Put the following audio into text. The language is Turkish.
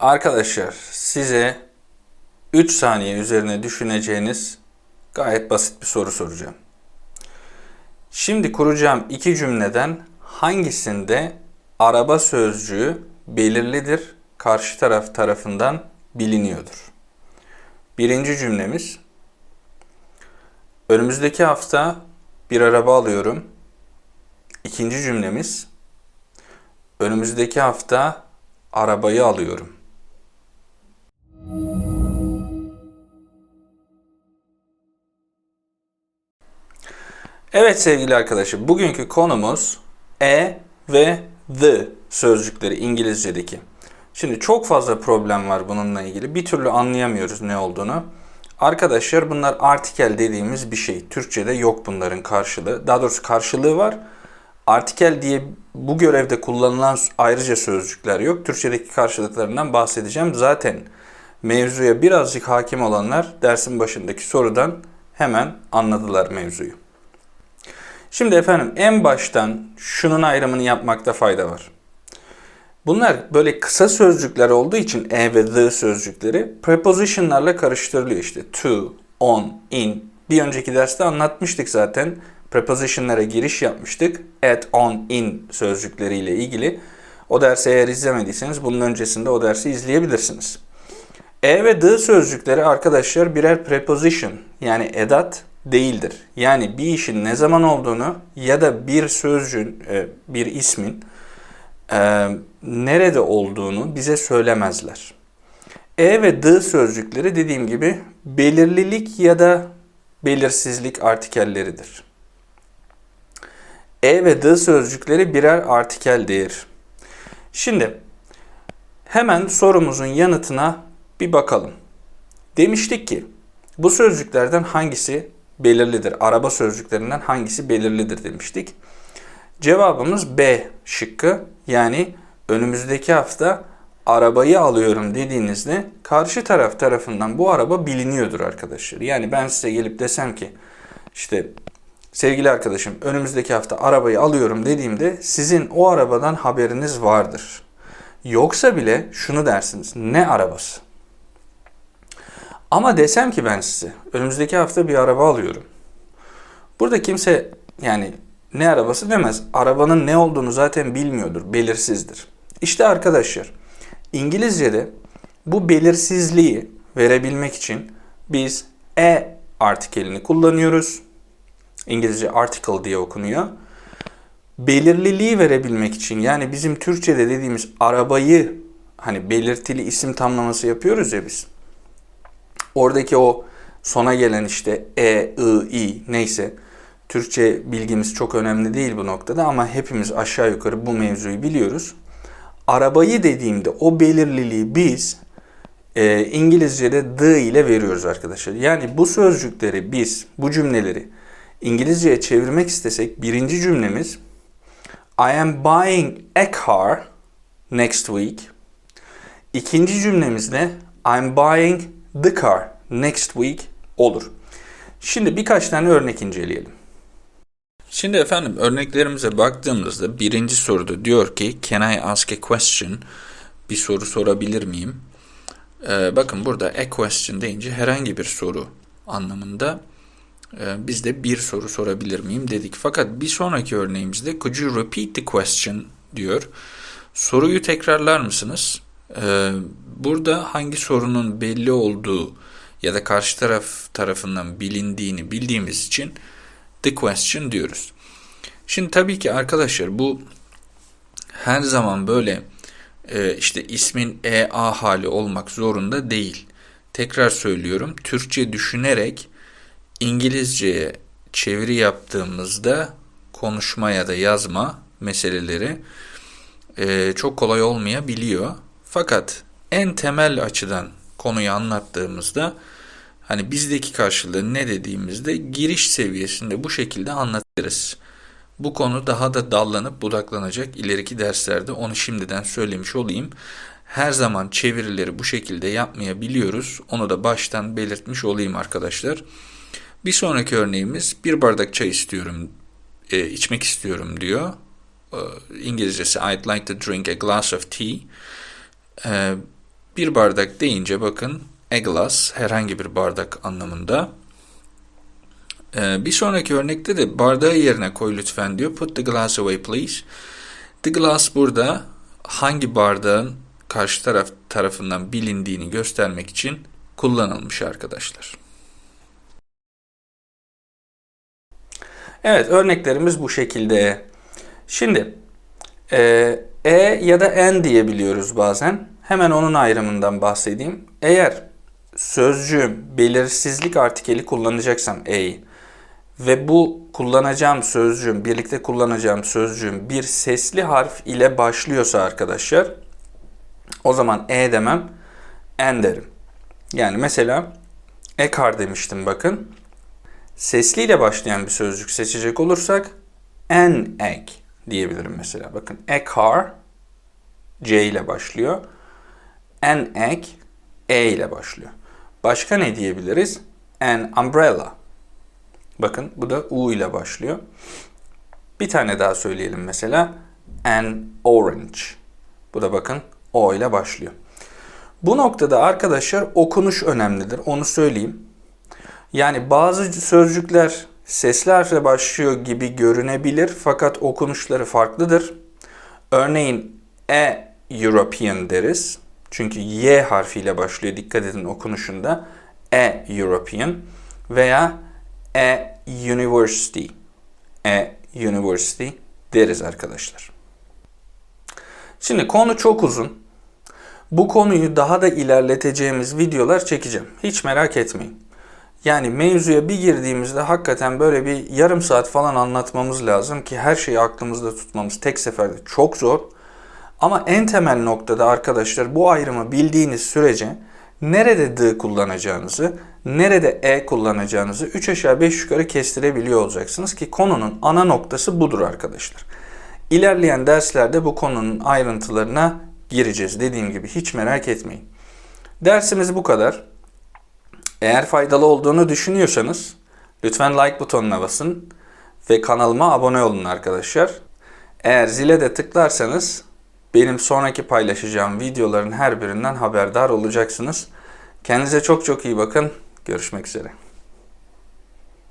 Arkadaşlar size 3 saniye üzerine düşüneceğiniz gayet basit bir soru soracağım. Şimdi kuracağım iki cümleden hangisinde araba sözcüğü belirlidir, karşı taraf tarafından biliniyordur? Birinci cümlemiz Önümüzdeki hafta bir araba alıyorum. İkinci cümlemiz Önümüzdeki hafta arabayı alıyorum. Evet sevgili arkadaşım, bugünkü konumuz e ve the sözcükleri İngilizce'deki. Şimdi çok fazla problem var bununla ilgili. Bir türlü anlayamıyoruz ne olduğunu. Arkadaşlar bunlar artikel dediğimiz bir şey. Türkçe'de yok bunların karşılığı. Daha doğrusu karşılığı var. Artikel diye bu görevde kullanılan ayrıca sözcükler yok. Türkçedeki karşılıklarından bahsedeceğim. Zaten mevzuya birazcık hakim olanlar dersin başındaki sorudan hemen anladılar mevzuyu. Şimdi efendim en baştan şunun ayrımını yapmakta fayda var. Bunlar böyle kısa sözcükler olduğu için e ve the sözcükleri prepositionlarla karıştırılıyor işte. To, on, in. Bir önceki derste anlatmıştık zaten. Prepositionlara giriş yapmıştık. At, on, in sözcükleriyle ilgili. O dersi eğer izlemediyseniz bunun öncesinde o dersi izleyebilirsiniz. E ve the sözcükleri arkadaşlar birer preposition yani edat değildir. Yani bir işin ne zaman olduğunu ya da bir sözcüğün, e, bir ismin e, nerede olduğunu bize söylemezler. E ve the sözcükleri dediğim gibi belirlilik ya da belirsizlik artikelleridir. E ve the sözcükleri birer artikeldir. Şimdi hemen sorumuzun yanıtına bir bakalım. Demiştik ki bu sözcüklerden hangisi belirlidir? Araba sözcüklerinden hangisi belirlidir demiştik. Cevabımız B şıkkı. Yani önümüzdeki hafta arabayı alıyorum dediğinizde karşı taraf tarafından bu araba biliniyordur arkadaşlar. Yani ben size gelip desem ki işte sevgili arkadaşım önümüzdeki hafta arabayı alıyorum dediğimde sizin o arabadan haberiniz vardır. Yoksa bile şunu dersiniz. Ne arabası? Ama desem ki ben size önümüzdeki hafta bir araba alıyorum. Burada kimse yani ne arabası demez. Arabanın ne olduğunu zaten bilmiyordur, belirsizdir. İşte arkadaşlar İngilizce'de bu belirsizliği verebilmek için biz e artikelini kullanıyoruz. İngilizce article diye okunuyor. Belirliliği verebilmek için yani bizim Türkçe'de dediğimiz arabayı hani belirtili isim tamlaması yapıyoruz ya biz. Oradaki o sona gelen işte e, i, i neyse Türkçe bilgimiz çok önemli değil bu noktada ama hepimiz aşağı yukarı bu mevzuyu biliyoruz. Arabayı dediğimde o belirliliği biz e, İngilizce'de the ile veriyoruz arkadaşlar. Yani bu sözcükleri biz, bu cümleleri İngilizce'ye çevirmek istesek birinci cümlemiz I am buying a car next week. İkinci cümlemizde I'm buying the car next week olur. Şimdi birkaç tane örnek inceleyelim. Şimdi efendim örneklerimize baktığımızda birinci soruda diyor ki Can I ask a question? Bir soru sorabilir miyim? Ee, bakın burada a question deyince herhangi bir soru anlamında e, biz de bir soru sorabilir miyim dedik. Fakat bir sonraki örneğimizde could you repeat the question diyor. Soruyu tekrarlar mısınız? Ee, burada hangi sorunun belli olduğu ya da karşı taraf tarafından bilindiğini bildiğimiz için the question diyoruz. Şimdi tabii ki arkadaşlar bu her zaman böyle e, işte ismin EA hali olmak zorunda değil. Tekrar söylüyorum. Türkçe düşünerek İngilizceye çeviri yaptığımızda konuşma ya da yazma meseleleri e, çok kolay olmayabiliyor. Fakat en temel açıdan konuyu anlattığımızda hani bizdeki karşılığı ne dediğimizde giriş seviyesinde bu şekilde anlatırız. Bu konu daha da dallanıp budaklanacak ileriki derslerde onu şimdiden söylemiş olayım. Her zaman çevirileri bu şekilde yapmayabiliyoruz. Onu da baştan belirtmiş olayım arkadaşlar. Bir sonraki örneğimiz bir bardak çay istiyorum, e, içmek istiyorum diyor. E, İngilizcesi I'd like to drink a glass of tea. E, Bir bardak deyince bakın a glass herhangi bir bardak anlamında. Ee, bir sonraki örnekte de bardağı yerine koy lütfen diyor. Put the glass away please. The glass burada hangi bardağın karşı taraf tarafından bilindiğini göstermek için kullanılmış arkadaşlar. Evet örneklerimiz bu şekilde. Şimdi e, e ya da n diyebiliyoruz bazen. Hemen onun ayrımından bahsedeyim. Eğer sözcüğüm belirsizlik artikeli kullanacaksam e'yi ve bu kullanacağım sözcüğüm, birlikte kullanacağım sözcüğüm bir sesli harf ile başlıyorsa arkadaşlar o zaman e demem, n derim. Yani mesela ekar demiştim bakın. Sesliyle başlayan bir sözcük seçecek olursak an egg diyebilirim mesela. Bakın a car C ile başlıyor. An egg E ile başlıyor. Başka ne diyebiliriz? An umbrella. Bakın bu da U ile başlıyor. Bir tane daha söyleyelim mesela. An orange. Bu da bakın O ile başlıyor. Bu noktada arkadaşlar okunuş önemlidir. Onu söyleyeyim. Yani bazı sözcükler sesli harfle başlıyor gibi görünebilir fakat okunuşları farklıdır. Örneğin e European deriz. Çünkü Y harfiyle başlıyor. Dikkat edin okunuşunda. E European veya E University. E University deriz arkadaşlar. Şimdi konu çok uzun. Bu konuyu daha da ilerleteceğimiz videolar çekeceğim. Hiç merak etmeyin. Yani mevzuya bir girdiğimizde hakikaten böyle bir yarım saat falan anlatmamız lazım ki her şeyi aklımızda tutmamız tek seferde çok zor. Ama en temel noktada arkadaşlar bu ayrımı bildiğiniz sürece nerede D kullanacağınızı, nerede E kullanacağınızı 3 aşağı 5 yukarı kestirebiliyor olacaksınız ki konunun ana noktası budur arkadaşlar. İlerleyen derslerde bu konunun ayrıntılarına gireceğiz. Dediğim gibi hiç merak etmeyin. Dersimiz bu kadar. Eğer faydalı olduğunu düşünüyorsanız lütfen like butonuna basın ve kanalıma abone olun arkadaşlar. Eğer zile de tıklarsanız benim sonraki paylaşacağım videoların her birinden haberdar olacaksınız. Kendinize çok çok iyi bakın. Görüşmek üzere.